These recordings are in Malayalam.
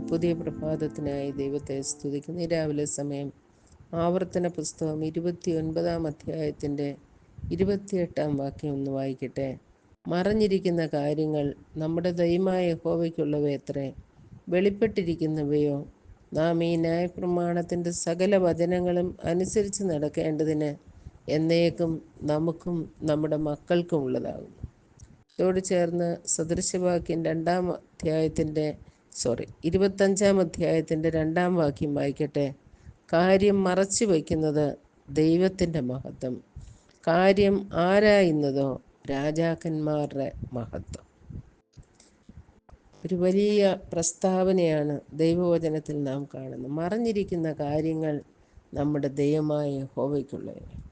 പുതിയ പ്രഭാതത്തിനായി ദൈവത്തെ സ്തുതിക്കുന്നു. ഈ രാവിലെ സമയം ആവർത്തന പുസ്തകം ഇരുപത്തി ഒൻപതാം അധ്യായത്തിന്റെ ഇരുപത്തിയെട്ടാം വാക്യം ഒന്ന് വായിക്കട്ടെ. മറഞ്ഞിരിക്കുന്ന കാര്യങ്ങൾ നമ്മുടെ ദൈവമായ ഹോവയ്ക്കുള്ളവയത്ര വെളിപ്പെട്ടിരിക്കുന്നവയോ നാം ഈ ന്യായപ്രമാണത്തിന്റെ സകല വചനങ്ങളും അനുസരിച്ച് നടക്കേണ്ടതിന് എന്നേക്കും നമുക്കും നമ്മുടെ മക്കൾക്കും ഉള്ളതാകുന്നു. ഇതോട് ചേർന്ന് സദൃശവാക്യം രണ്ടാം അധ്യായത്തിന്റെ സോറി ഇരുപത്തഞ്ചാം അധ്യായത്തിന്റെ രണ്ടാം വാക്യം വായിക്കട്ടെ. കാര്യം മറച്ചു വയ്ക്കുന്നത് ദൈവത്തിന്റെ മഹത്വം. കാര്യം ആരായുന്നതോ രാജാക്കന്മാരുടെ മഹത്വം. ഒരു വലിയ പ്രസ്താവനയാണ് ദൈവവചനത്തിൽ നാം കാണുന്നത്. മറഞ്ഞിരിക്കുന്ന കാര്യങ്ങൾ നമ്മുടെ ദൈവമായ ഹോവയ്ക്കുള്ളവയാണ്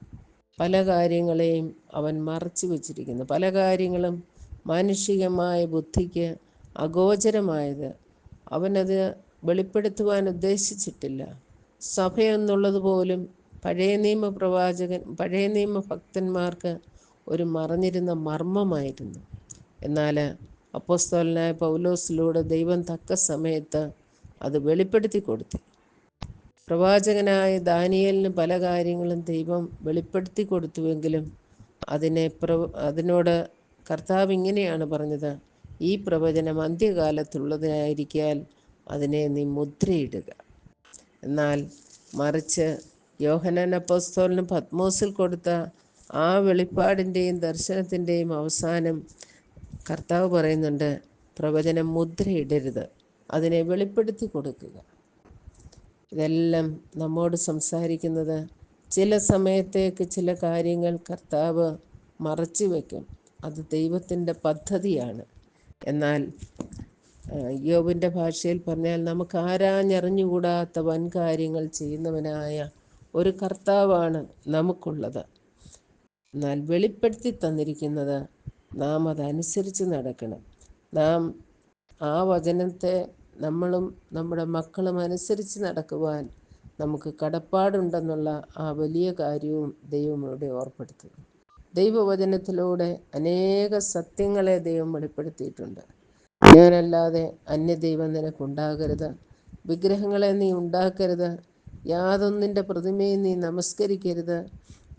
പല കാര്യങ്ങളെയും അവൻ മറച്ചു വച്ചിരിക്കുന്നു. പല കാര്യങ്ങളും മാനുഷികമായ ബുദ്ധിക്ക് അഗോചരമായത് അവനത് വെളിപ്പെടുത്തുവാൻ ഉദ്ദേശിച്ചിട്ടില്ല. സഭ എന്നുള്ളത് പോലും പഴയ നിയമ പ്രവാചകൻ പഴയ നിയമ ഭക്തന്മാർക്ക് ഒരു മറഞ്ഞിരുന്ന മർമ്മമായിരുന്നു. എന്നാൽ അപ്പോസ്തോലനായ പൗലോസിലൂടെ ദൈവം തക്ക സമയത്ത് അത് വെളിപ്പെടുത്തി കൊടുത്തു. പ്രവാചകനായ ദാനിയലിന് പല കാര്യങ്ങളും ദൈവം വെളിപ്പെടുത്തി കൊടുത്തുവെങ്കിലും അതിനെ പ്ര അതിനോട് കർത്താവ് ഇങ്ങനെയാണ് പറഞ്ഞത്. ഈ പ്രവചനം അന്ത്യകാലത്തുള്ളതിനായിരിക്കാൻ അതിനെ നീ മുദ്രയിടുക. എന്നാൽ മറിച്ച് യോഹനാൻ അപ്പോസ്തോലിന് പത്മോസിൽ കൊടുത്ത ആ വെളിപ്പാടിന്റെയും ദർശനത്തിന്റെയും അവസാനം കർത്താവ് പറയുന്നുണ്ട് പ്രവചനം മുദ്രയിടരുത് അതിനെ വെളിപ്പെടുത്തി കൊടുക്കുക. ഇതെല്ലാം നമ്മോട് സംസാരിക്കുന്നത് ചില സമയത്തേക്ക് ചില കാര്യങ്ങൾ കർത്താവ് മറച്ചു വയ്ക്കും അത് ദൈവത്തിന്റെ പദ്ധതിയാണ്. എന്നാൽ യോബിന്റെ ഭാഷയിൽ പറഞ്ഞാൽ നമുക്ക് ആരാഞ്ഞറിഞ്ഞുകൂടാത്ത വൻ കാര്യങ്ങൾ ചെയ്യുന്നവനായ ഒരു കർത്താവാണ് നമുക്കുള്ളത്. എന്നാൽ വെളിപ്പെടുത്തി തന്നിരിക്കുന്നത് നാം അതനുസരിച്ച് നടക്കണം. നാം ആ വചനത്തെ നമ്മളും നമ്മുടെ മക്കളും അനുസരിച്ച് നടക്കുവാൻ നമുക്ക് കടപ്പാടുണ്ടെന്നുള്ള ആ വലിയ കാര്യവും ദൈവം ഇവിടെ ഓർപ്പെടുത്തുന്നു. ദൈവവചനത്തിലൂടെ അനേക സത്യങ്ങളെ ദൈവം വെളിപ്പെടുത്തിയിട്ടുണ്ട്. ഞാനല്ലാതെ അന്യദൈവം നിനക്കുണ്ടാകരുത്. വിഗ്രഹങ്ങളെ നീ ഉണ്ടാക്കരുത്. യാതൊന്നിന്റെ പ്രതിമയെ നീ നമസ്കരിക്കരുത്.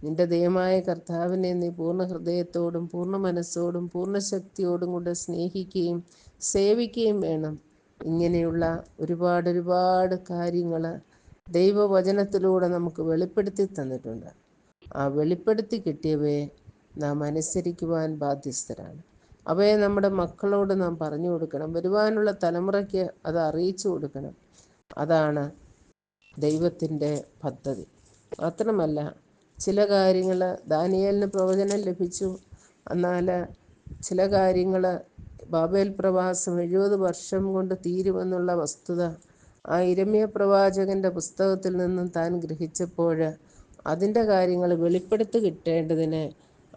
നിന്റെ ദൈവമായ കർത്താവിനെ നീ പൂർണ ഹൃദയത്തോടും പൂർണ മനസ്സോടും പൂർണ ശക്തിയോടും കൂടെ സ്നേഹിക്കുകയും സേവിക്കുകയും വേണം. ഇങ്ങനെയുള്ള ഒരുപാട് ഒരുപാട് കാര്യങ്ങൾ ദൈവവചനത്തിലൂടെ നമുക്ക് വെളിപ്പെടുത്തി തന്നിട്ടുണ്ട്. ആ വെളിപ്പെടുത്തി കിട്ടിയവയെ നാം അനുസരിക്കുവാൻ ബാധ്യസ്ഥരാണ്. അവയെ നമ്മുടെ മക്കളോട് നാം പറഞ്ഞു കൊടുക്കണം. വരുവാനുള്ള തലമുറയ്ക്ക് അത് അറിയിച്ചു കൊടുക്കണം. അതാണ് ദൈവത്തിന്റെ പദ്ധതി. മാത്രമല്ല ചില കാര്യങ്ങൾ ദാനിയലിന് പ്രവചനം ലഭിച്ചു. എന്നാൽ ചില കാര്യങ്ങൾ ബാബേൽ പ്രവാസം എഴുപത് വർഷം കൊണ്ട് തീരുമെന്നുള്ള വസ്തുത ആ ഇരമ്യ പ്രവാചകന്റെ പുസ്തകത്തിൽ നിന്നും താൻ ഗ്രഹിച്ചപ്പോൾ അതിന്റെ കാര്യങ്ങൾ വെളിപ്പെടുത്തി കിട്ടേണ്ടതിന്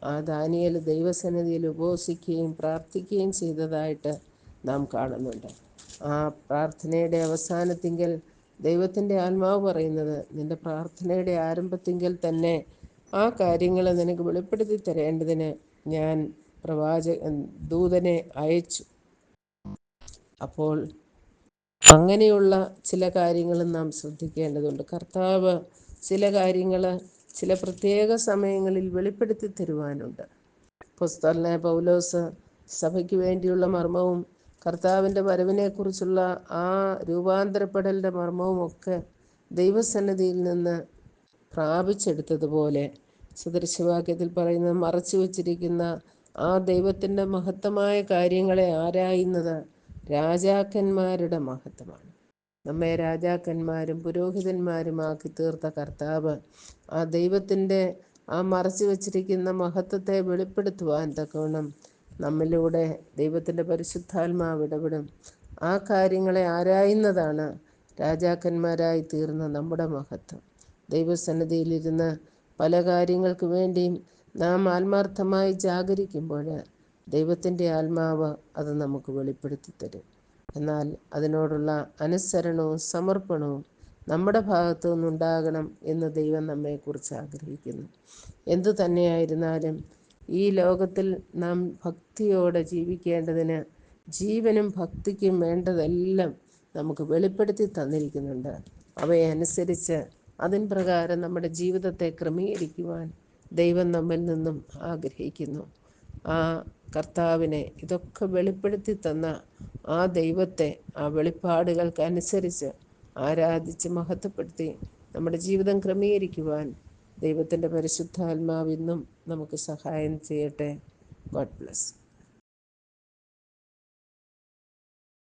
ആ ദാനിയൽ ദൈവസന്നിധിയിൽ ഉപവസിക്കുകയും പ്രാർത്ഥിക്കുകയും ചെയ്തതായിട്ട് നാം കാണുന്നുണ്ട്. ആ പ്രാർത്ഥനയുടെ അവസാനത്തിങ്കൽ ദൈവത്തിന്റെ ആത്മാവ് പറയുന്നത് നിന്റെ പ്രാർത്ഥനയുടെ ആരംഭത്തിങ്കൽ തന്നെ ആ കാര്യങ്ങൾ നിനക്ക് വെളിപ്പെടുത്തി തരേണ്ടതിന് ഞാൻ പ്രവാചക ദൂതനെ അയച്ചു. അപ്പോൾ അങ്ങനെയുള്ള ചില കാര്യങ്ങളും നാം ശ്രദ്ധിക്കേണ്ടതുണ്ട്. കർത്താവ് ചില കാര്യങ്ങൾ ചില പ്രത്യേക സമയങ്ങളിൽ വെളിപ്പെടുത്തി തരുവാനുണ്ട്. പുസ്തകനെ പൗലോസ് സഭയ്ക്ക് വേണ്ടിയുള്ള മർമ്മവും കർത്താവിന്റെ വരവിനെക്കുറിച്ചുള്ള ആ രൂപാന്തരപ്പെടലിന്റെ മർമ്മവും ഒക്കെ ദൈവസന്നിധിയിൽ നിന്ന് പ്രാപിച്ചെടുത്തതുപോലെ സദൃശവാക്യത്തിൽ പറയുന്ന മറച്ചു വച്ചിരിക്കുന്ന ആ ദൈവത്തിന്റെ മഹത്തമായ കാര്യങ്ങളെ ആരായുന്നത് രാജാക്കന്മാരുടെ മഹത്വമാണ്. നമ്മെ രാജാക്കന്മാരും പുരോഹിതന്മാരുമാക്കി തീർത്ത കർത്താവ്. ആ ദൈവത്തിന്റെ ആ മറച്ചു വച്ചിരിക്കുന്ന മഹത്വത്തെ വെളിപ്പെടുത്തുവാൻ തക്കവണ്ണം നമ്മിലൂടെ ദൈവത്തിന്റെ പരിശുദ്ധാത്മാവ് ഇടപെടും. ആ കാര്യങ്ങളെ ആരായുന്നതാണ് രാജാക്കന്മാരായി തീർന്ന നമ്മുടെ മഹത്വം. ദൈവസന്നിധിയിലിരുന്ന് പല കാര്യങ്ങൾക്ക് വേണ്ടിയും നാം ആത്മാർത്ഥമായി ജാഗരിക്കുമ്പോൾ ദൈവത്തിന്റെ ആത്മാവ് അത് നമുക്ക് വെളിപ്പെടുത്തി തരും എന്നാൽ അതിനോടുള്ള അനുസരണവും സമർപ്പണവും നമ്മുടെ ഭാഗത്തു നിന്നുണ്ടാകണം എന്ന് ദൈവം നമ്മെക്കുറിച്ച് ആഗ്രഹിക്കുന്നു. എന്തു തന്നെയായിരുന്നാലും ഈ ലോകത്തിൽ നാം ഭക്തിയോടെ ജീവിക്കേണ്ടതിന് ജീവനും ഭക്തിക്കും വേണ്ടതെല്ലാം നമുക്ക് വെളിപ്പെടുത്തി തന്നിരിക്കുന്നുണ്ട്. അവയെ അനുസരിച്ച് അതിൻ പ്രകാരം നമ്മുടെ ജീവിതത്തെ ക്രമീകരിക്കുവാൻ ദൈവം നമ്മിൽ നിന്നും ആഗ്രഹിക്കുന്നു. ആ കർത്താവിനെ ഇതൊക്കെ വെളിപ്പെടുത്തി തന്ന ആ ദൈവത്തെ ആ വെളിപ്പാടുകൾക്കനുസരിച്ച് ആരാധിച്ച് മഹത്വപ്പെടുത്തി നമ്മുടെ ജീവിതം ക്രമീകരിക്കുവാൻ ദൈവത്തിന്റെ പരിശുദ്ധാത്മാവിന്നും നമുക്ക് സഹായം ചെയ്യട്ടെ. God bless